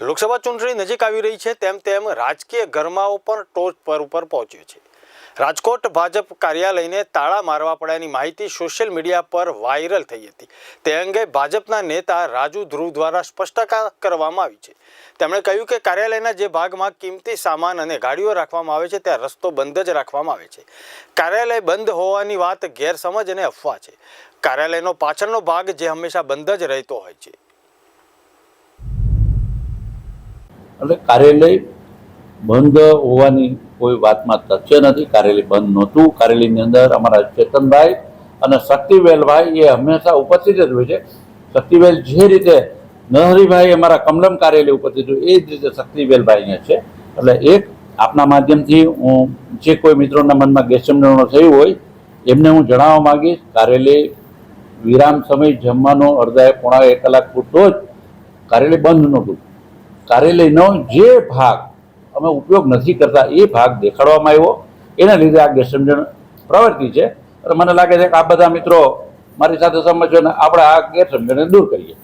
લોકસભા ચૂંટણી નજીક આવી રહી છે, તેમ તેમ રાજકીય ગરમાઓ પણ ટોચ પર ઉપર પહોંચ્યો છે. રાજકોટ ભાજપ કાર્યાલયને તાળા મારવા પડ્યાની માહિતી સોશિયલ મીડિયા પર વાયરલ થઈ હતી. તે અંગે ભાજપના નેતા રાજુ ધ્રુવ દ્વારા સ્પષ્ટતા કરવામાં આવી છે. તેમણે કહ્યું કે કાર્યાલયના જે ભાગમાં કિંમતી સામાન અને ગાડીઓ રાખવામાં આવે છે, ત્યાં રસ્તો બંધ જ રાખવામાં આવે છે. કાર્યાલય બંધ હોવાની વાત ગેરસમજ અને અફવા છે. કાર્યાલયનો પાછળનો ભાગ જે હંમેશા બંધ જ રહેતો હોય છે. એટલે કાર્યાલય બંધ હોવાની કોઈ વાતમાં તથ્ય નથી. કાર્યાલય બંધ નહોતું. કાર્યાલયની અંદર અમારા ચેતનભાઈ અને શક્તિવેલભાઈ એ હંમેશા ઉપસ્થિત જ હોય છે. શક્તિવેલ જે રીતે નરહરીભાઈ અમારા કમલમ કાર્યાલય ઉપસ્થિત હોય, એ જ રીતે શક્તિવેલભાઈ અહીંયા છે. એટલે એક આપના માધ્યમથી હું જે કોઈ મિત્રોના મનમાં ગેરસમજણો થયું હોય, એમને હું જણાવવા માગીશ. કાર્યાલય વિરામ સમય જમવાનો અડધા પોણા એક કલાક પૂરતો જ કાર્યાલય બંધ નહોતું. કાર્યાલયનો જે ભાગ અમે ઉપયોગ નથી કરતા એ ભાગ દેખાડવામાં આવ્યો. એના લીધે આ ગેરસમજણ પ્રવૃત્તિ છે. અને મને લાગે છે કે આ બધા મિત્રો મારી સાથે સમજો ને આપણે આ ગેરસમજણને દૂર કરીએ.